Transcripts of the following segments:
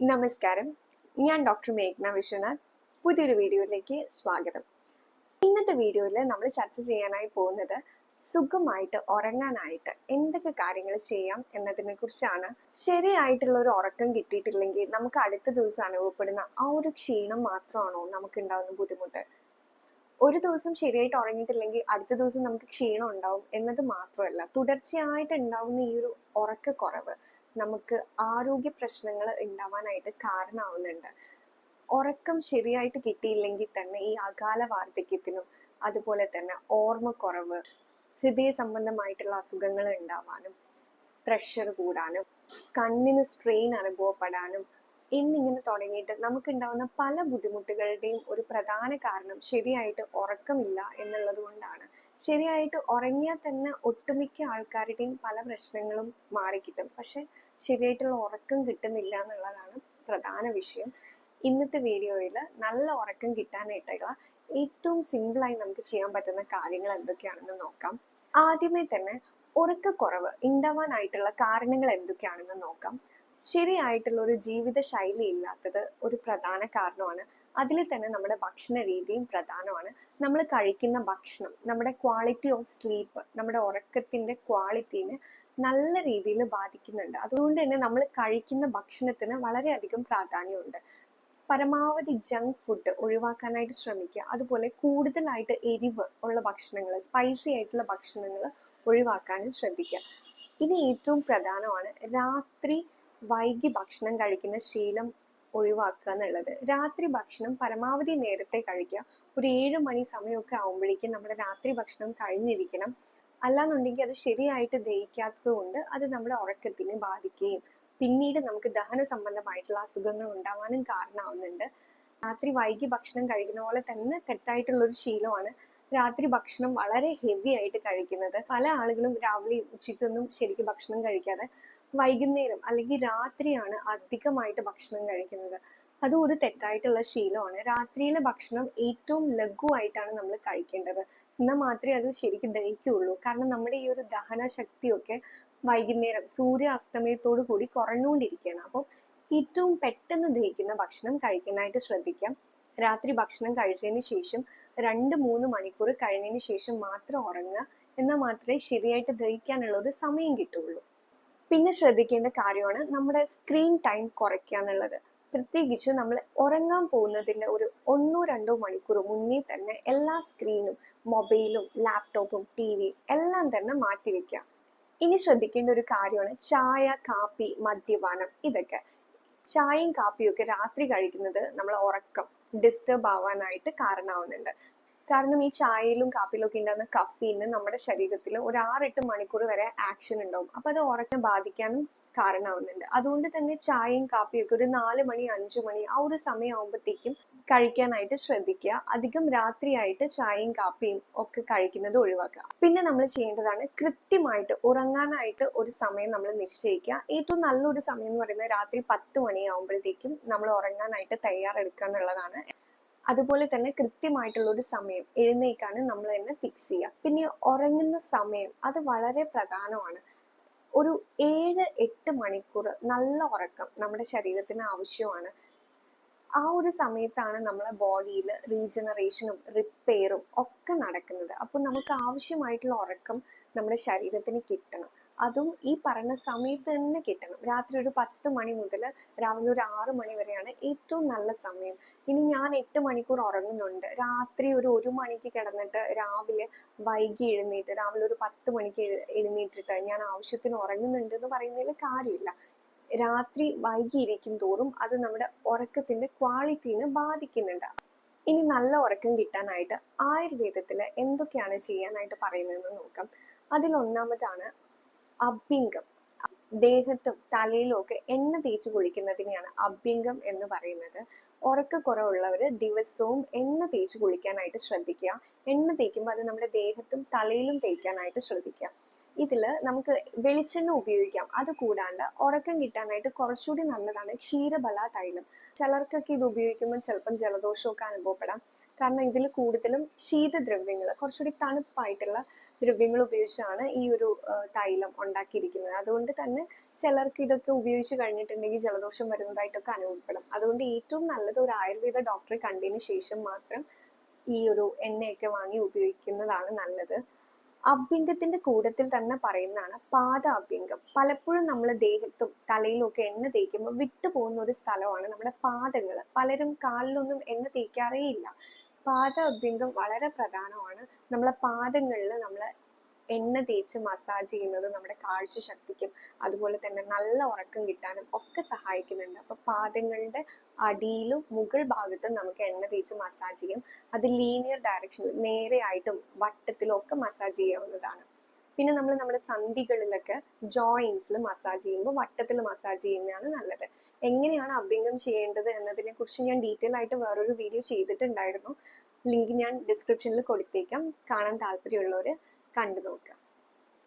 നമസ്കാരം. ഞാൻ ഡോക്ടർ മേഘ്ന വിശ്വനാഥ്. പുതിയൊരു വീഡിയോയിലേക്ക് സ്വാഗതം. ഇന്നത്തെ വീഡിയോയിൽ നമ്മൾ ചർച്ച ചെയ്യാനായി പോകുന്നത് സുഖമായിട്ട് ഉറങ്ങാനായിട്ട് എന്തൊക്കെ കാര്യങ്ങൾ ചെയ്യാം എന്നതിനെ കുറിച്ചാണ്. ശരിയായിട്ടുള്ള ഒരു ഉറക്കം കിട്ടിയിട്ടില്ലെങ്കിൽ നമുക്ക് അടുത്ത ദിവസം അനുഭവപ്പെടുന്ന ആ ഒരു ക്ഷീണം മാത്രമാണോ നമുക്ക് ഉണ്ടാകുന്ന ബുദ്ധിമുട്ട്? ഒരു ദിവസം ശരിയായിട്ട് ഉറങ്ങിയിട്ടില്ലെങ്കിൽ അടുത്ത ദിവസം നമുക്ക് ക്ഷീണം ഉണ്ടാവും എന്നത് മാത്രമല്ല തുടർച്ചയായിട്ട് ഉണ്ടാവുന്ന ഈ ഒരു ഉറക്കക്കുറവ്. നമുക്ക് ആരോഗ്യ പ്രശ്നങ്ങൾ ഉണ്ടാവാനായിട്ട് കാരണമാവുന്നുണ്ട് ഉറക്കം ശരിയായിട്ട് കിട്ടിയില്ലെങ്കിൽ തന്നെ ഈ അകാല വാർദ്ധക്യത്തിനും അതുപോലെ തന്നെ ഓർമ്മക്കുറവ് ഹൃദയ സംബന്ധമായിട്ടുള്ള അസുഖങ്ങൾ ഉണ്ടാവാനും പ്രഷർ കൂടാനും കണ്ണിന് സ്ട്രെയിൻ അനുഭവപ്പെടാനും എന്നിങ്ങനെ തുടങ്ങിയിട്ട് നമുക്കുണ്ടാവുന്ന പല ബുദ്ധിമുട്ടുകളുടെയും ഒരു പ്രധാന കാരണം ശരിയായിട്ട് ഉറക്കമില്ല എന്നുള്ളത് കൊണ്ടാണ്. ശരിയായിട്ട് ഉറങ്ങിയാൽ തന്നെ ഒട്ടുമിക്ക ആൾക്കാരുടെയും പല പ്രശ്നങ്ങളും മാറിക്കിട്ടും. പക്ഷെ ശരിയായിട്ടുള്ള ഉറക്കം കിട്ടുന്നില്ല എന്നുള്ളതാണ് പ്രധാന വിഷയം. ഇന്നത്തെ വീഡിയോയിൽ നല്ല ഉറക്കം കിട്ടാനായിട്ടുള്ള ഏറ്റവും സിമ്പിളായി നമുക്ക് ചെയ്യാൻ പറ്റുന്ന കാര്യങ്ങൾ എന്തൊക്കെയാണെന്ന് നോക്കാം. ആദ്യമേ തന്നെ ഉറക്കക്കുറവ് ഉണ്ടാവാനായിട്ടുള്ള കാരണങ്ങൾ എന്തൊക്കെയാണെന്ന് നോക്കാം. ശരിയായിട്ടുള്ള ഒരു ജീവിത ശൈലി ഇല്ലാത്തത് ഒരു പ്രധാന കാരണമാണ് അതിൽ തന്നെ നമ്മുടെ ഭക്ഷണ രീതിയും പ്രധാനമാണ്. നമ്മൾ കഴിക്കുന്ന ഭക്ഷണം നമ്മുടെ ക്വാളിറ്റി ഓഫ് സ്ലീപ്പ് നമ്മുടെ ഉറക്കത്തിന്റെ ക്വാളിറ്റീനെ നല്ല രീതിയിൽ ബാധിക്കുന്നുണ്ട്. അതുകൊണ്ട് തന്നെ നമ്മൾ കഴിക്കുന്ന ഭക്ഷണത്തിന് വളരെയധികം പ്രാധാന്യമുണ്ട്. പരമാവധി ജങ്ക് ഫുഡ് ഒഴിവാക്കാനായിട്ട് ശ്രമിക്കുക. അതുപോലെ കൂടുതലായിട്ട് എരിവ് ഉള്ള ഭക്ഷണങ്ങൾ സ്പൈസി ആയിട്ടുള്ള ഭക്ഷണങ്ങൾ ഒഴിവാക്കാനും ശ്രദ്ധിക്കുക. ഇനി ഏറ്റവും പ്രധാനമാണ് രാത്രി വൈകി ഭക്ഷണം കഴിക്കുന്ന ശീലം ഒഴിവാക്കുക എന്നുള്ളത്. രാത്രി ഭക്ഷണം പരമാവധി നേരത്തെ കഴിക്കുക. ഒരു ഏഴ് മണി സമയമൊക്കെ ആകുമ്പോഴേക്കും നമ്മുടെ രാത്രി ഭക്ഷണം കഴിഞ്ഞിരിക്കണം. അല്ലാന്നുണ്ടെങ്കിൽ അത് ശരിയായിട്ട് ദഹിക്കാത്തത് കൊണ്ട് അത് നമ്മുടെ ഉറക്കത്തിനെ ബാധിക്കുകയും പിന്നീട് നമുക്ക് ദഹന സംബന്ധമായിട്ടുള്ള അസുഖങ്ങൾ ഉണ്ടാവാനും കാരണമാവുന്നുണ്ട്. രാത്രി വൈകി ഭക്ഷണം കഴിക്കുന്ന പോലെ തന്നെ തെറ്റായിട്ടുള്ള ഒരു ശീലമാണ് രാത്രി ഭക്ഷണം വളരെ ഹെവി ആയിട്ട് കഴിക്കുന്നത്. പല ആളുകളും രാവിലെ ഉച്ചയ്ക്കൊന്നും ശരിക്കും ഭക്ഷണം കഴിക്കാതെ വൈകുന്നേരം അല്ലെങ്കിൽ രാത്രിയാണ് അധികമായിട്ട് ഭക്ഷണം കഴിക്കുന്നത്. അത് ഒരു തെറ്റായിട്ടുള്ള ശീലമാണ്. രാത്രിയിലെ ഭക്ഷണം ഏറ്റവും ലഘുവായിട്ടാണ് നമ്മൾ കഴിക്കേണ്ടത്. എന്നാൽ മാത്രമേ അത് ശരിക്കും ദഹിക്കുകയുള്ളൂ. കാരണം നമ്മുടെ ഈ ഒരു ദഹന ശക്തിയൊക്കെ വൈകുന്നേരം സൂര്യ അസ്തമയത്തോടു കൂടി കുറഞ്ഞുകൊണ്ടിരിക്കുകയാണ്. അപ്പം ഏറ്റവും പെട്ടെന്ന് ദഹിക്കുന്ന ഭക്ഷണം കഴിക്കാനായിട്ട് ശ്രദ്ധിക്കാം. രാത്രി ഭക്ഷണം കഴിച്ചതിന് ശേഷം രണ്ട് മൂന്ന് മണിക്കൂർ കഴിഞ്ഞതിന് ശേഷം മാത്രം ഉറങ്ങുക. എന്നാൽ മാത്രമേ ശരിയായിട്ട് ദഹിക്കാനുള്ള ഒരു സമയം കിട്ടുള്ളൂ പിന്നെ ശ്രദ്ധിക്കേണ്ട കാര്യമാണ് നമ്മുടെ സ്ക്രീൻ ടൈം കുറയ്ക്കുക എന്നുള്ളത്. പ്രത്യേകിച്ച് നമ്മൾ ഉറങ്ങാൻ പോകുന്നതിന്റെ ഒരു ഒന്നോ രണ്ടോ മണിക്കൂർ മുന്നേ തന്നെ എല്ലാ സ്ക്രീനും മൊബൈലും ലാപ്ടോപ്പും ടി വി എല്ലാം തന്നെ മാറ്റി വെക്കുക. ഇനി ശ്രദ്ധിക്കേണ്ട ഒരു കാര്യമാണ് ചായ കാപ്പി മദ്യപാനം ഇതൊക്കെ. ചായയും കാപ്പിയും ഒക്കെ രാത്രി കഴിക്കുന്നത് നമ്മൾ ഉറക്കം ഡിസ്റ്റർബ് ആവാനായിട്ട് കാരണമാവുന്നുണ്ട്. കാരണം ഈ ചായയിലും കാപ്പിയിലും ഒക്കെ ഉണ്ടാകുന്ന കഫീന് നമ്മുടെ ശരീരത്തിൽ ഒരു ആറെട്ട് മണിക്കൂർ വരെ ആക്ഷൻ ഉണ്ടാവും. അപ്പൊ അത് ഉറക്കം ബാധിക്കാനും കാരണമാവുന്നുണ്ട്. അതുകൊണ്ട് തന്നെ ചായയും കാപ്പിയും ഒക്കെ ഒരു നാല് മണി അഞ്ചു മണി ആ ഒരു സമയമാകുമ്പോഴത്തേക്കും കഴിക്കാനായിട്ട് ശ്രദ്ധിക്കുക. അധികം രാത്രിയായിട്ട് ചായയും കാപ്പിയും ഒക്കെ കഴിക്കുന്നത് ഒഴിവാക്കുക. പിന്നെ നമ്മൾ ചെയ്യേണ്ടതാണ് കൃത്യമായിട്ട് ഉറങ്ങാനായിട്ട് ഒരു സമയം നമ്മൾ നിശ്ചയിക്കുക. ഏറ്റവും നല്ലൊരു സമയം എന്ന് പറയുന്നത് രാത്രി പത്ത് മണിയാകുമ്പോഴത്തേക്കും നമ്മൾ ഉറങ്ങാനായിട്ട് തയ്യാറെടുക്കുക എന്നുള്ളതാണ്. അതുപോലെ തന്നെ കൃത്യമായിട്ടുള്ള ഒരു സമയം എഴുന്നേക്കാനും നമ്മൾ തന്നെ ഫിക്സ് ചെയ്യുക പിന്നെ ഉറങ്ങുന്ന സമയം അത് വളരെ പ്രധാനമാണ്. ഒരു ഏഴ് എട്ട് മണിക്കൂർ നല്ല ഉറക്കം നമ്മുടെ ശരീരത്തിന് ആവശ്യമാണ്. ആ ഒരു സമയത്താണ് നമ്മളെ ബോഡിയിൽ റീജനറേഷനും റിപ്പയറും ഒക്കെ നടക്കുന്നത്. അപ്പോൾ നമുക്ക് ആവശ്യമായിട്ടുള്ള ഉറക്കം നമ്മുടെ ശരീരത്തിന് കിട്ടണം. അതും ഈ പറഞ്ഞ സമയത്ത് തന്നെ കിട്ടണം. രാത്രി ഒരു പത്ത് മണി മുതൽ രാവിലെ ഒരു ആറ് മണി വരെയാണ് ഏറ്റവും നല്ല സമയം. ഇനി ഞാൻ എട്ട് മണിക്കൂർ ഉറങ്ങുന്നുണ്ട്. രാത്രി ഒരു ഒരു മണിക്ക് കിടന്നിട്ട് രാവിലെ വൈകി എഴുന്നേറ്റ് രാവിലെ ഒരു പത്ത് മണിക്ക് എഴു എഴുന്നേറ്റിട്ട് ഞാൻ ആവശ്യത്തിന് ഉറങ്ങുന്നുണ്ട് എന്ന് പറയുന്നതിൽ കാര്യമില്ല. രാത്രി വൈകിയിരിക്കും തോറും അത് നമ്മുടെ ഉറക്കത്തിന്റെ ക്വാളിറ്റീനെ ബാധിക്കുന്നുണ്ട്. ഇനി നല്ല ഉറക്കം കിട്ടാനായിട്ട് ആയുർവേദത്തിൽ എന്തൊക്കെയാണ് ചെയ്യാനായിട്ട് പറയുന്നതെന്ന് നോക്കാം. അതിൽ ഒന്നാമതാണ് അഭ്യംഗം. ദേഹത്തും തലയിലും ഒക്കെ എണ്ണ തേച്ച് കുളിക്കുന്നതിനെയാണ് അഭ്യംഗം എന്ന് പറയുന്നത്. ഉറക്കക്കുറവുള്ളവർ ദിവസവും എണ്ണ തേച്ച് കുളിക്കാനായിട്ട് ശ്രദ്ധിക്കുക. എണ്ണ തേക്കുമ്പോൾ അത് നമ്മുടെ ദേഹത്തും തലയിലും തേക്കാനായിട്ട് ശ്രദ്ധിക്കുക. ഇതിൽ നമുക്ക് വെളിച്ചെണ്ണ ഉപയോഗിക്കാം. അത് കൂടാണ്ട് ഉറക്കം കിട്ടാനായിട്ട് കുറച്ചുകൂടി നല്ലതാണ് ക്ഷീരബല തൈലം. ചിലർക്കൊക്കെ ഇത് ഉപയോഗിക്കുമ്പോൾ ചിലപ്പം ജലദോഷമൊക്കെ അനുഭവപ്പെടാം. കാരണം ഇതിൽ കൂടുതലും ശീതദ്രവ്യങ്ങൾ കുറച്ചുകൂടി തണുപ്പായിട്ടുള്ള ദ്രവ്യങ്ങൾ ഉപയോഗിച്ചാണ് ഈ ഒരു തൈലം ഉണ്ടാക്കിയിരിക്കുന്നത്. അതുകൊണ്ട് തന്നെ ചിലർക്ക് ഇതൊക്കെ ഉപയോഗിച്ച് കഴിഞ്ഞിട്ടുണ്ടെങ്കിൽ ജലദോഷം വരുന്നതായിട്ടൊക്കെ അനുഭവപ്പെടും. അതുകൊണ്ട് ഏറ്റവും നല്ലത് ഒരു ആയുർവേദ ഡോക്ടറെ കണ്ടതിന് ശേഷം മാത്രം ഈ ഒരു എണ്ണയൊക്കെ വാങ്ങി ഉപയോഗിക്കുന്നതാണ് നല്ലത്. അഭ്യംഗത്തിന്റെ കൂട്ടത്തിൽ തന്നെ പറയുന്നതാണ് പാദ അഭ്യംഗം. പലപ്പോഴും നമ്മൾ ദേഹത്തും തലയിലും ഒക്കെ എണ്ണ തേക്കുമ്പോൾ വിട്ടുപോകുന്ന ഒരു സ്ഥലമാണ് നമ്മുടെ പാദങ്ങൾ പലരും കാലിലൊന്നും എണ്ണ തേക്കാറേ ഇല്ല. പാദ അഭ്യംഗം വളരെ പ്രധാനമാണ്. നമ്മളെ പാദങ്ങളിൽ നമ്മൾ എണ്ണ തേച്ച് മസാജ് ചെയ്യുന്നത് നമ്മുടെ കാഴ്ച ശക്തിക്കും അതുപോലെ തന്നെ നല്ല ഉറക്കം കിട്ടാനും ഒക്കെ സഹായിക്കുന്നുണ്ട്. അപ്പൊ പാദങ്ങളുടെ അടിയിലും മുകൾ ഭാഗത്തും നമുക്ക് എണ്ണ തേച്ച് മസാജ് ചെയ്യും. അത് ലീനിയർ ഡയറക്ഷനിൽ നേരെയായിട്ടും വട്ടത്തിലും ഒക്കെ മസാജ് ചെയ്യാവുന്നതാണ്. പിന്നെ നമ്മൾ നമ്മുടെ സന്ധികളിലൊക്കെ ജോയിൻസിൽ മസാജ് ചെയ്യുമ്പോൾ വട്ടത്തിൽ മസാജ് ചെയ്യുന്നതാണ് നല്ലത്. എങ്ങനെയാണ് അഭ്യംഗം ചെയ്യേണ്ടത് എന്നതിനെ കുറിച്ച് ഞാൻ ഡീറ്റെയിൽ ആയിട്ട് വേറൊരു വീഡിയോ ചെയ്തിട്ടുണ്ടായിരുന്നു. ലിങ്ക് ഞാൻ ഡിസ്ക്രിപ്ഷനിൽ കൊടുത്തേക്കാം. കാണാൻ താല്പര്യമുള്ളവർ കണ്ടു നോക്കുക.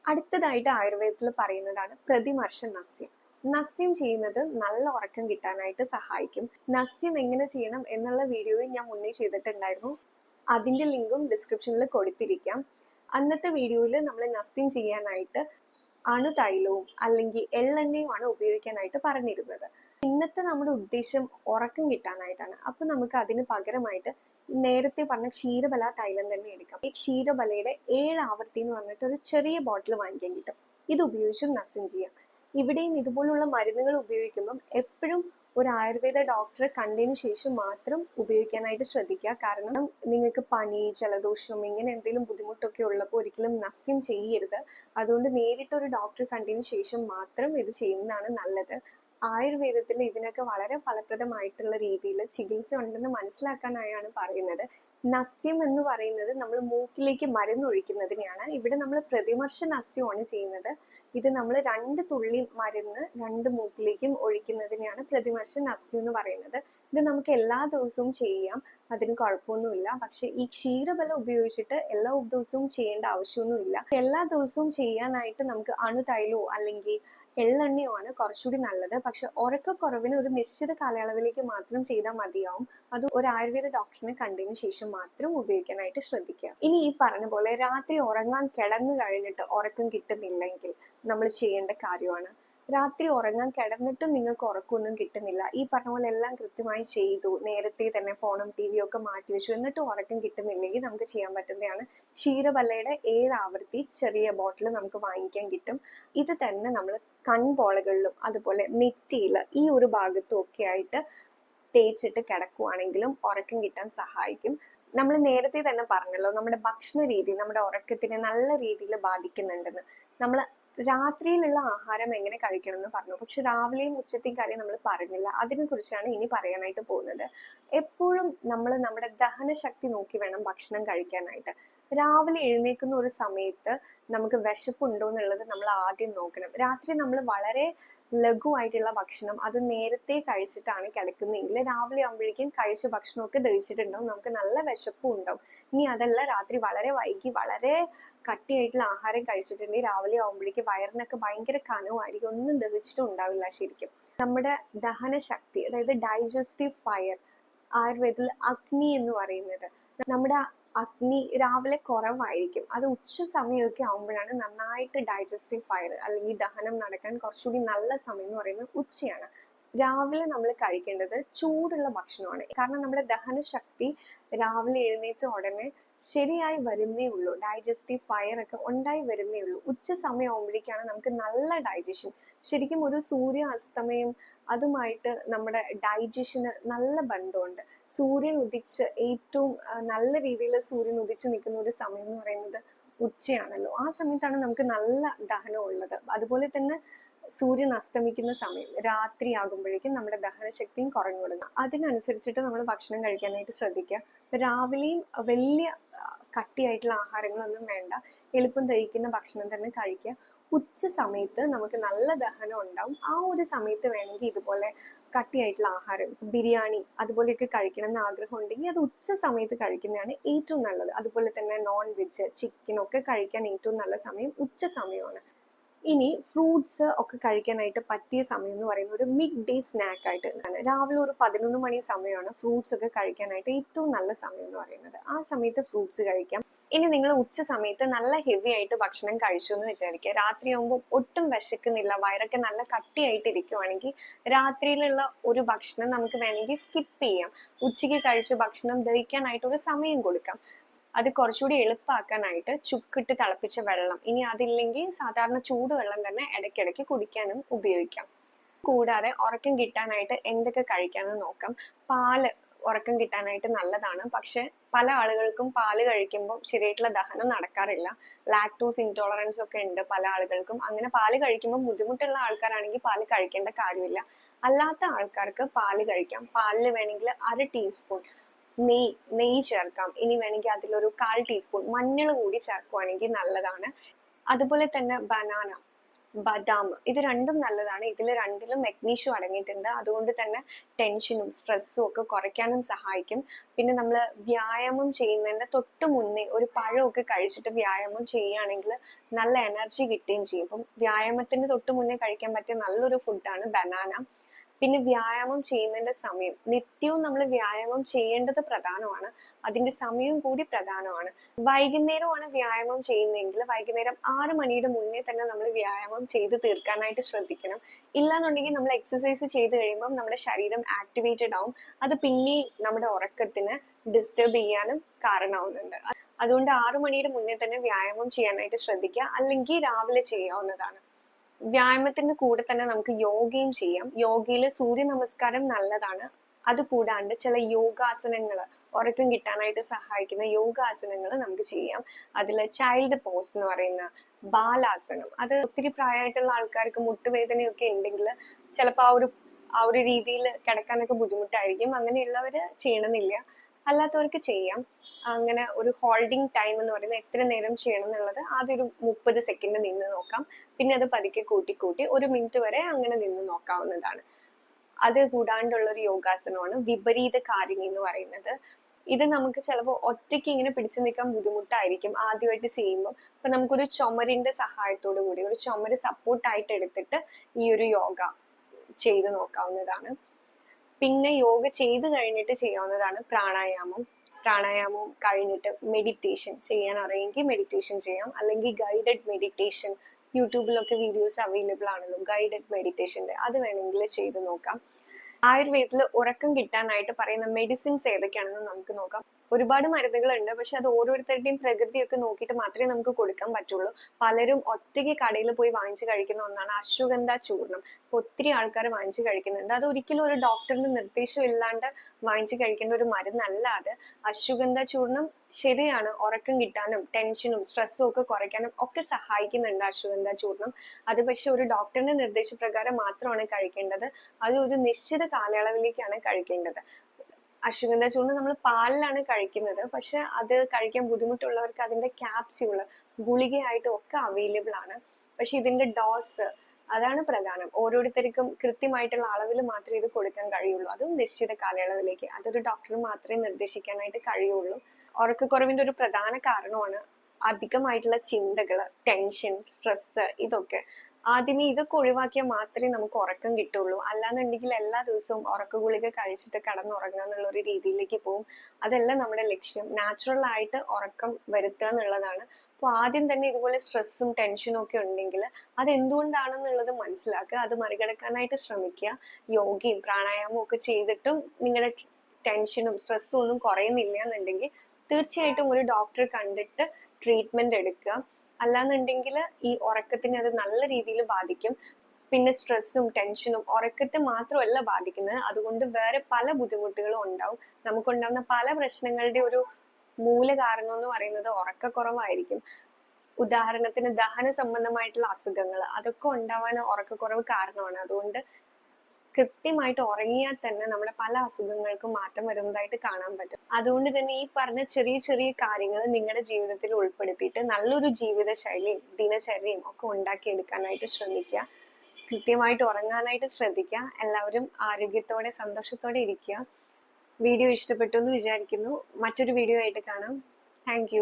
അടുത്തതായിട്ട് ആയുർവേദത്തിൽ പറയുന്നതാണ് പ്രതിമർശ നസ്യം. നസ്യം ചെയ്യുന്നത് നല്ല ഉറക്കം കിട്ടാനായിട്ട് സഹായിക്കും. നസ്യം എങ്ങനെ ചെയ്യണം എന്നുള്ള വീഡിയോയും ഞാൻ മുന്നേ ചെയ്തിട്ടുണ്ടായിരുന്നു. അതിന്റെ ലിങ്കും ഡിസ്ക്രിപ്ഷനിൽ കൊടുത്തിരിക്കാം. അന്നത്തെ വീഡിയോയിൽ നമ്മൾ നസ്യം ചെയ്യാനായിട്ട് അണുതൈലവും അല്ലെങ്കിൽ എള്ളെണ്ണയുമാണ് ഉപയോഗിക്കാനായിട്ട് പറഞ്ഞിരുന്നത്. ഇന്നത്തെ നമ്മുടെ ഉദ്ദേശം ഉറക്കം കിട്ടാനായിട്ടാണ്. അപ്പൊ നമുക്ക് അതിന് പകരമായിട്ട് നേരത്തെ പറഞ്ഞ ക്ഷീരബല തൈലം തന്നെ എടുക്കാം. ഈ ക്ഷീരബലയുടെ ഏഴ് ആവർത്തി എന്ന് പറഞ്ഞിട്ട് ഒരു ചെറിയ ബോട്ടിൽ വാങ്ങിക്കാൻ കിട്ടും. ഇത് ഉപയോഗിച്ച് നസ്യം ചെയ്യാം. ഇവിടെയും ഇതുപോലുള്ള മരുന്നുകൾ ഉപയോഗിക്കുമ്പം എപ്പോഴും ഒരു ആയുർവേദ ഡോക്ടറെ കണ്ടതിന് ശേഷം മാത്രം ഉപയോഗിക്കാനായിട്ട് ശ്രദ്ധിക്കുക. കാരണം നിങ്ങൾക്ക് പനി ജലദോഷം ഇങ്ങനെ എന്തെങ്കിലും ബുദ്ധിമുട്ടൊക്കെ ഉള്ളപ്പോൾ ഒരിക്കലും നസ്യം ചെയ്യരുത്. അതുകൊണ്ട് നേരിട്ട് ഒരു ഡോക്ടറെ കണ്ടതിന് ശേഷം മാത്രം ഇത് ചെയ്യുന്നതാണ് നല്ലത്. ആയുർവേദത്തിൽ ഇതിനൊക്കെ വളരെ ഫലപ്രദമായിട്ടുള്ള രീതിയിൽ ചികിത്സ ഉണ്ടെന്ന് മനസ്സിലാക്കാനായാണ് പറയുന്നത്. നസ്യം എന്ന് പറയുന്നത് നമ്മൾ മൂക്കിലേക്ക് മരുന്ന് ഒഴിക്കുന്നതിനെയാണ്. ഇവിടെ നമ്മൾ പ്രതിമർശ നസ്യമാണ് ചെയ്യുന്നത്. ഇത് നമ്മൾ രണ്ട് തുള്ളി മരുന്ന് രണ്ട് മൂക്കിലേക്കും ഒഴിക്കുന്നതിനെയാണ് പ്രതിമർശ നസ്യം എന്ന് പറയുന്നത്. ഇത് നമുക്ക് എല്ലാ ദിവസവും ചെയ്യാം. അതിന് കുഴപ്പമൊന്നുമില്ല. പക്ഷെ ഈ ക്ഷീരബലം ഉപയോഗിച്ചിട്ട് എല്ലാ ദിവസവും ചെയ്യേണ്ട ആവശ്യമൊന്നുമില്ല. എല്ലാ ദിവസവും ചെയ്യാനായിട്ട് നമുക്ക് അണുതൈലോ അല്ലെങ്കിൽ എള്ളെണ്ണയോ ആണ് കുറച്ചുകൂടി നല്ലത്. പക്ഷെ ഉറക്കക്കുറവിന് ഒരു നിശ്ചിത കാലയളവിലേക്ക് മാത്രം ചെയ്താൽ മതിയാവും. അത് ഒരു ആയുർവേദ ഡോക്ടറിനെ കണ്ടതിന് ശേഷം മാത്രം ഉപയോഗിക്കാനായിട്ട് ശ്രദ്ധിക്കുക. ഇനി ഈ പറഞ്ഞ പോലെ രാത്രി ഉറങ്ങാൻ കിടന്നു കഴിഞ്ഞിട്ട് ഉറക്കം കിട്ടുന്നില്ലെങ്കിൽ നമ്മൾ ചെയ്യേണ്ട കാര്യമാണ്. രാത്രി ഉറങ്ങാൻ കിടന്നിട്ടും നിങ്ങൾക്ക് ഉറക്കമൊന്നും കിട്ടുന്നില്ല. ഈ പറഞ്ഞ പോലെ എല്ലാം കൃത്യമായി ചെയ്തു നേരത്തെ തന്നെ ഫോണും ടി വിയും ഒക്കെ മാറ്റി വെച്ചു എന്നിട്ടും ഉറക്കം കിട്ടുന്നില്ലെങ്കിൽ നമുക്ക് ചെയ്യാൻ പറ്റുന്നതാണ്. ക്ഷീരബല്ലയുടെ ഏഴ് ആവൃത്തി ചെറിയ ബോട്ടിൽ നമുക്ക് വാങ്ങിക്കാൻ കിട്ടും. ഇത് തന്നെ നമ്മൾ കൺപോളകളിലും അതുപോലെ നെറ്റിയിൽ ഈ ഒരു ഭാഗത്തും ഒക്കെ ആയിട്ട് തേച്ചിട്ട് കിടക്കുവാണെങ്കിലും ഉറക്കം കിട്ടാൻ സഹായിക്കും. നമ്മൾ നേരത്തെ തന്നെ പറഞ്ഞല്ലോ നമ്മുടെ ഭക്ഷണ രീതി നമ്മുടെ ഉറക്കത്തിനെ നല്ല രീതിയിൽ ബാധിക്കുന്നുണ്ടെന്ന്. നമ്മൾ രാത്രിയിലുള്ള ആഹാരം എങ്ങനെ കഴിക്കണം എന്ന് പറഞ്ഞു. പക്ഷെ രാവിലെയും ഉച്ചത്തെയും കാര്യം നമ്മൾ പറഞ്ഞില്ല. അതിനെ കുറിച്ചാണ് ഇനി പറയാനായിട്ട് പോകുന്നത്. എപ്പോഴും നമ്മൾ നമ്മുടെ ദഹനശക്തി നോക്കി വേണം ഭക്ഷണം കഴിക്കാനായിട്ട്. രാവിലെ എഴുന്നേൽക്കുന്ന ഒരു സമയത്ത് നമുക്ക് വിശപ്പുണ്ടോ എന്നുള്ളത് നമ്മൾ ആദ്യം നോക്കണം. രാത്രി നമ്മൾ വളരെ ലഘുവായിട്ടുള്ള ഭക്ഷണം അത് നേരത്തെ കഴിച്ചിട്ടാണ് കിടക്കുന്നതെങ്കിൽ രാവിലെ ആകുമ്പോഴേക്കും കഴിച്ച ഭക്ഷണമൊക്കെ ദഹിച്ചിട്ടുണ്ടാവും. നമുക്ക് നല്ല വിശപ്പും ഉണ്ടാവും. ഇനി അതല്ല രാത്രി വളരെ വൈകി വളരെ കട്ടിയായിട്ടുള്ള ആഹാരം കഴിച്ചിട്ടുണ്ടെങ്കിൽ രാവിലെ ആകുമ്പോഴേക്കും വയറിനൊക്കെ ഭയങ്കര കനവായിരിക്കും ഒന്നും ദഹിച്ചിട്ടും ഉണ്ടാവില്ല ശരിക്കും. നമ്മുടെ ദഹന ശക്തി അതായത് ഡൈജസ്റ്റീവ് ഫയർ ആയുർവേദത്തിൽ അഗ്നി എന്ന് പറയുന്നത്. നമ്മുടെ അഗ്നി രാവിലെ കുറവായിരിക്കും. അത് ഉച്ച സമയമൊക്കെ ആകുമ്പോഴാണ് നന്നായിട്ട് ഡൈജസ്റ്റീവ് ഫയർ അല്ലെങ്കിൽ ദഹനം നടക്കാൻ കുറച്ചുകൂടി നല്ല സമയം എന്ന് പറയുന്നത് ഉച്ചയാണ്. രാവിലെ നമ്മൾ കഴിക്കേണ്ടത് ചൂടുള്ള ഭക്ഷണമാണ്. കാരണം നമ്മുടെ ദഹന ശക്തി രാവിലെ എഴുന്നേറ്റ ഉടനെ ശരിയായി വരുന്നേ ഉള്ളൂ. ഡൈജസ്റ്റീവ് ഫയർ ഒക്കെ ഉണ്ടായി വരുന്നേ ഉള്ളൂ. ഉച്ച സമയമാകുമ്പോഴേക്കാണ് നമുക്ക് നല്ല ഡൈജഷൻ ശരിക്കും ഒരു സൂര്യ അസ്തമയം അതുമായിട്ട് നമ്മുടെ ഡൈജഷന് നല്ല ബന്ധമുണ്ട്. സൂര്യൻ ഉദിച്ച് ഏറ്റവും നല്ല രീതിയിൽ സൂര്യൻ ഉദിച്ച് നിൽക്കുന്ന ഒരു സമയം എന്ന് പറയുന്നത് ഉച്ചയാണല്ലോ. ആ സമയത്താണ് നമുക്ക് നല്ല ദഹനം ഉള്ളത്. അതുപോലെ തന്നെ സൂര്യൻ അസ്തമിക്കുന്ന സമയം രാത്രി ആകുമ്പോഴേക്കും നമ്മുടെ ദഹനശക്തിയും കുറഞ്ഞു തുടങ്ങും അതിനനുസരിച്ചിട്ട് നമ്മൾ ഭക്ഷണം കഴിക്കാനായിട്ട് ശ്രദ്ധിക്കുക. രാവിലെയും വലിയ കട്ടിയായിട്ടുള്ള ആഹാരങ്ങളൊന്നും വേണ്ട. എളുപ്പം ദഹിക്കുന്ന ഭക്ഷണം തന്നെ കഴിക്കുക. ഉച്ച സമയത്ത് നമുക്ക് നല്ല ദഹനം ഉണ്ടാവും. ആ ഒരു സമയത്ത് വേണമെങ്കിൽ ഇതുപോലെ കട്ടിയായിട്ടുള്ള ആഹാരം ബിരിയാണി അതുപോലെയൊക്കെ കഴിക്കണം എന്ന് ആഗ്രഹം ഉണ്ടെങ്കിൽ അത് ഉച്ച സമയത്ത് കഴിക്കുന്നതാണ് ഏറ്റവും നല്ലത്. അതുപോലെ തന്നെ നോൺ വെജ് ചിക്കൻ ഒക്കെ കഴിക്കാൻ ഏറ്റവും നല്ല സമയം ഉച്ച സമയമാണ്. ഇനി ഫ്രൂട്ട്സ് ഒക്കെ കഴിക്കാനായിട്ട് പറ്റിയ സമയം എന്ന് പറയുന്നത് ഒരു മിഡ് ഡേ സ്നാക്ക് ആയിട്ട് രാവിലെ ഒരു പതിനൊന്ന് മണി സമയമാണ് ഫ്രൂട്ട്സ് ഒക്കെ കഴിക്കാനായിട്ട് ഏറ്റവും നല്ല സമയം എന്ന് പറയുന്നത്. ആ സമയത്ത് ഫ്രൂട്ട്സ് കഴിക്കാം. ഇനി നിങ്ങൾ ഉച്ച സമയത്ത് നല്ല ഹെവി ആയിട്ട് ഭക്ഷണം കഴിച്ചു എന്ന് വിചാരിക്കുക. രാത്രിയാകുമ്പോൾ ഒട്ടും വിശക്കുന്നില്ല. വയറൊക്കെ നല്ല കട്ടിയായിട്ട് ഇരിക്കുവാണെങ്കിൽ രാത്രിയിലുള്ള ഒരു ഭക്ഷണം നമുക്ക് വേണമെങ്കിൽ സ്കിപ്പ് ചെയ്യാം. ഉച്ചയ്ക്ക് കഴിച്ച ഭക്ഷണം ദഹിക്കാനായിട്ട് ഒരു സമയം കൊടുക്കാം. അത് കുറച്ചുകൂടി എളുപ്പമാക്കാനായിട്ട് ചുക്കിട്ട് തിളപ്പിച്ച വെള്ളം ഇനി അതില്ലെങ്കിൽ സാധാരണ ചൂടുവെള്ളം തന്നെ ഇടയ്ക്കിടയ്ക്ക് കുടിക്കാനും ഉപയോഗിക്കാം. കൂടാതെ ഉറക്കം കിട്ടാനായിട്ട് എന്തൊക്കെ കഴിക്കാമെന്ന് നോക്കാം. പാൽ ഉറക്കം കിട്ടാനായിട്ട് നല്ലതാണ്. പക്ഷെ പല ആളുകൾക്കും പാൽ കഴിക്കുമ്പോൾ ശരിയായിട്ടുള്ള ദഹനം നടക്കാറില്ല. ലാക്ടോസ് ഇൻടോളറൻസ് ഒക്കെ ഉണ്ട് പല ആളുകൾക്കും. അങ്ങനെ പാൽ കഴിക്കുമ്പോൾ ബുദ്ധിമുട്ടുള്ള ആൾക്കാരാണെങ്കിൽ പാൽ കഴിക്കേണ്ട കാര്യമില്ല. അല്ലാത്ത ആൾക്കാർക്ക് പാൽ കഴിക്കാം. പാലിൽ വേണമെങ്കിൽ അര ടീസ്പൂൺ നെയ് നെയ് ചേർക്കാം. ഇനി വേണമെങ്കിൽ അതിലൊരു കാൽ ടീസ്പൂൺ മഞ്ഞൾ കൂടി ചേർക്കുവാണെങ്കിൽ നല്ലതാണ്. അതുപോലെ തന്നെ ബനാന ബദാം ഇത് രണ്ടും നല്ലതാണ്. ഇതിൽ രണ്ടിലും മെഗ്നീഷ്യം അടങ്ങിയിട്ടുണ്ട്. അതുകൊണ്ട് തന്നെ ടെൻഷനും സ്ട്രെസ്സും ഒക്കെ കുറയ്ക്കാനും സഹായിക്കും. പിന്നെ നമ്മൾ വ്യായാമം ചെയ്യുന്നതിന്റെ തൊട്ട് മുന്നേ ഒരു പഴമൊക്കെ കഴിച്ചിട്ട് വ്യായാമം ചെയ്യുകയാണെങ്കിൽ നല്ല എനർജി കിട്ടുകയും ചെയ്യും. അപ്പം വ്യായാമത്തിന് തൊട്ട് മുന്നേ കഴിക്കാൻ പറ്റിയ നല്ലൊരു ഫുഡാണ് ബനാന പിന്നെ വ്യായാമം ചെയ്യുന്നതിന്റെ സമയം. നിത്യവും നമ്മൾ വ്യായാമം ചെയ്യേണ്ടത് പ്രധാനമാണ്. അതിന്റെ സമയവും കൂടി പ്രധാനമാണ്. വൈകുന്നേരമാണ് വ്യായാമം ചെയ്യുന്നതെങ്കിൽ വൈകുന്നേരം ആറ് മണിയുടെ മുന്നേ തന്നെ നമ്മൾ വ്യായാമം ചെയ്ത് തീർക്കാനായിട്ട് ശ്രദ്ധിക്കണം. ഇല്ലാന്നുണ്ടെങ്കിൽ നമ്മൾ എക്സസൈസ് ചെയ്ത് കഴിയുമ്പോൾ നമ്മുടെ ശരീരം ആക്ടിവേറ്റഡ് ആവും. അത് പിന്നെ നമ്മുടെ ഉറക്കത്തിന് ഡിസ്റ്റർബ് ചെയ്യാനും കാരണമാവുന്നുണ്ട്. അതുകൊണ്ട് ആറു മണിയുടെ മുന്നേ തന്നെ വ്യായാമം ചെയ്യാനായിട്ട് ശ്രദ്ധിക്കുക. അല്ലെങ്കിൽ രാവിലെ ചെയ്യാവുന്നതാണ്. വ്യായാമത്തിന്റെ കൂടെ തന്നെ നമുക്ക് യോഗയും ചെയ്യാം. യോഗയിൽ സൂര്യ നമസ്കാരം നല്ലതാണ്. അത് കൂടാണ്ട് ചില യോഗാസനങ്ങൾ ഉറക്കം കിട്ടാനായിട്ട് സഹായിക്കുന്ന യോഗാസനങ്ങൾ നമുക്ക് ചെയ്യാം. അതിൽ ചൈൽഡ് പോസ് എന്ന് പറയുന്ന ബാലാസനം. അത് ഒത്തിരി പ്രായമായിട്ടുള്ള ആൾക്കാർക്ക് മുട്ടുവേദനയൊക്കെ ഉണ്ടെങ്കിൽ ചിലപ്പോൾ ആ ഒരു ആ ഒരു രീതിയിൽ കിടക്കാനൊക്കെ ബുദ്ധിമുട്ടായിരിക്കും. അങ്ങനെയുള്ളവർ ചെയ്യണമെന്നില്ല. അല്ലാത്തവർക്ക് ചെയ്യാം. അങ്ങനെ ഒരു ഹോൾഡിംഗ് ടൈം എന്ന് പറയുന്നത് എത്ര നേരം ചെയ്യണം എന്നുള്ളത് ആദ്യം ഒരു മുപ്പത് സെക്കൻഡ് നിന്ന് നോക്കാം. പിന്നെ അത് പതുക്കെ കൂട്ടി കൂട്ടി ഒരു മിനിറ്റ് വരെ അങ്ങനെ നിന്ന് നോക്കാവുന്നതാണ്. അത് കൂടാണ്ടുള്ള ഒരു യോഗാസനമാണ്. വിപരീത കാരിണി എന്ന് പറയുന്നത്. ഇത് നമുക്ക് ചിലപ്പോൾ ഒറ്റയ്ക്ക് ഇങ്ങനെ പിടിച്ചു നിൽക്കാൻ ബുദ്ധിമുട്ടായിരിക്കും ആദ്യമായിട്ട് ചെയ്യുമ്പോൾ. അപ്പൊ നമുക്കൊരു ചുമരിന്റെ സഹായത്തോടു കൂടി ഒരു ചുമര് സപ്പോർട്ടായിട്ട് എടുത്തിട്ട് ഈ ഒരു യോഗ ചെയ്ത് നോക്കാവുന്നതാണ്. പിന്നെ യോഗ ചെയ്ത് കഴിഞ്ഞിട്ട് ചെയ്യാവുന്നതാണ് പ്രാണായാമം. പ്രാണായാമം കഴിഞ്ഞിട്ട് മെഡിറ്റേഷൻ ചെയ്യാൻ അറിയെങ്കിൽ മെഡിറ്റേഷൻ ചെയ്യാം. അല്ലെങ്കിൽ ഗൈഡഡ് മെഡിറ്റേഷൻ യൂട്യൂബിലൊക്കെ വീഡിയോസ് അവൈലബിൾ ആണല്ലോ ഗൈഡഡ് മെഡിറ്റേഷന്റെ അത് വേണമെങ്കിൽ ചെയ്ത് നോക്കാം. ആയുർവേദത്തിൽ ഉറക്കം കിട്ടാനായിട്ട് പറയുന്ന മെഡിസിൻസ് ഏതൊക്കെയാണെന്ന് നമുക്ക് നോക്കാം. ഒരുപാട് മരുന്നുകളുണ്ട്. പക്ഷെ അത് ഓരോരുത്തരുടെയും പ്രകൃതിയൊക്കെ നോക്കിയിട്ട് മാത്രമേ നമുക്ക് കൊടുക്കാൻ പറ്റുള്ളൂ. പലരും ഒറ്റയ്ക്ക് കടയിൽ പോയി വാങ്ങിച്ചു കഴിക്കുന്ന ഒന്നാണ് അശ്വഗന്ധ ചൂർണം ഇപ്പൊ ഒത്തിരി ആൾക്കാർ വാങ്ങിച്ചു കഴിക്കുന്നുണ്ട്. അത് ഒരിക്കലും ഒരു ഡോക്ടറിന്റെ നിർദ്ദേശം ഇല്ലാണ്ട് വാങ്ങിച്ചു കഴിക്കേണ്ട ഒരു മരുന്നല്ല അത്. അശ്വഗന്ധ ചൂർണം ശരിയാണ്. ഉറക്കം കിട്ടാനും ടെൻഷനും സ്ട്രെസ്സും ഒക്കെ കുറയ്ക്കാനും ഒക്കെ സഹായിക്കുന്നുണ്ട് അശ്വഗന്ധ ചൂർണം അത് പക്ഷെ ഒരു ഡോക്ടറിന്റെ നിർദ്ദേശപ്രകാരം മാത്രമാണ് കഴിക്കേണ്ടത്. അത് ഒരു നിശ്ചിത കാലയളവിലേക്കാണ് കഴിക്കേണ്ടത്. അശ്വഗന്ധ ചൂർണം നമ്മൾ പാലിലാണ് കഴിക്കുന്നത്. പക്ഷെ അത് കഴിക്കാൻ ബുദ്ധിമുട്ടുള്ളവർക്ക് അതിന്റെ ക്യാപ്സ്യൂൾ ഗുളികയായിട്ടും ഒക്കെ അവൈലബിൾ ആണ്. പക്ഷെ ഇതിന്റെ ഡോസ് അതാണ് പ്രധാനം. ഓരോരുത്തർക്കും കൃത്യമായിട്ടുള്ള അളവിൽ മാത്രമേ ഇത് കൊടുക്കാൻ കഴിയുള്ളൂ. അതും നിശ്ചിത കാലയളവിലേക്ക്. അതൊരു ഡോക്ടർ മാത്രമേ നിർദ്ദേശിക്കാനായിട്ട് കഴിയുള്ളൂ. ഉറക്കക്കുറവിന്റെ ഒരു പ്രധാന കാരണമാണ് അധികമായിട്ടുള്ള ചിന്തകൾ ടെൻഷൻ സ്ട്രെസ് ഇതൊക്കെ. ആദ്യമേ ഇതൊക്കെ ഒഴിവാക്കിയാൽ മാത്രമേ നമുക്ക് ഉറക്കം കിട്ടുള്ളൂ. അല്ലാന്നുണ്ടെങ്കിൽ എല്ലാ ദിവസവും ഉറക്ക ഗുളിക കഴിച്ചിട്ട് കിടന്നുറങ്ങുക എന്നുള്ള ഒരു രീതിയിലേക്ക് പോകും. അതല്ല നമ്മുടെ ലക്ഷ്യം. നാച്ചുറൽ ആയിട്ട് ഉറക്കം വരുത്തുക എന്നുള്ളതാണ്. അപ്പോൾ ആദ്യം തന്നെ ഇതുപോലെ സ്ട്രെസ്സും ടെൻഷനും ഒക്കെ ഉണ്ടെങ്കിൽ അത് എന്തുകൊണ്ടാണെന്നുള്ളത് മനസ്സിലാക്കുക. അത് മറികടക്കാനായിട്ട് ശ്രമിക്കുക. യോഗയും പ്രാണായാമവും ഒക്കെ ചെയ്തിട്ടും നിങ്ങളുടെ ടെൻഷനും സ്ട്രെസ്സും ഒന്നും കുറയുന്നില്ല എന്നുണ്ടെങ്കിൽ തീർച്ചയായിട്ടും ഒരു ഡോക്ടറെ കണ്ടിട്ട് ട്രീറ്റ്മെന്റ് എടുക്കുക. അല്ലാന്നുണ്ടെങ്കിൽ ഈ ഉറക്കത്തിനെ അത് നല്ല രീതിയിൽ ബാധിക്കും. പിന്നെ സ്ട്രെസ്സും ടെൻഷനും ഉറക്കത്തെ മാത്രമല്ല ബാധിക്കുന്നത്. അതുകൊണ്ട് വേറെ പല ബുദ്ധിമുട്ടുകളും ഉണ്ടാവും. നമുക്കുണ്ടാവുന്ന പല പ്രശ്നങ്ങളുടെ ഒരു മൂല കാരണം എന്ന് പറയുന്നത് ഉറക്കക്കുറവായിരിക്കും. ഉദാഹരണത്തിന് ദഹന സംബന്ധമായിട്ടുള്ള അസുഖങ്ങൾ അതൊക്കെ ഉണ്ടാവാൻ ഉറക്കക്കുറവ് കാരണമാണ്. അതുകൊണ്ട് കൃത്യമായിട്ട് ഉറങ്ങിയാൽ തന്നെ നമ്മുടെ പല അസുഖങ്ങൾക്കും മാറ്റം വരുന്നതായിട്ട് കാണാൻ പറ്റും. അതുകൊണ്ട് തന്നെ ഈ പറഞ്ഞ ചെറിയ ചെറിയ കാര്യങ്ങൾ നിങ്ങളുടെ ജീവിതത്തിൽ ഉൾപ്പെടുത്തിയിട്ട് നല്ലൊരു ജീവിത ശൈലിയും ദിനചര്യയും ഒക്കെ ഉണ്ടാക്കിയെടുക്കാനായിട്ട് ശ്രമിക്കുക. കൃത്യമായിട്ട് ഉറങ്ങാനായിട്ട് ശ്രദ്ധിക്കുക. എല്ലാവരും ആരോഗ്യത്തോടെ സന്തോഷത്തോടെ ഇരിക്കുക. വീഡിയോ ഇഷ്ടപ്പെട്ടു എന്ന് വിചാരിക്കുന്നു. മറ്റൊരു വീഡിയോ ആയിട്ട് കാണാം. താങ്ക്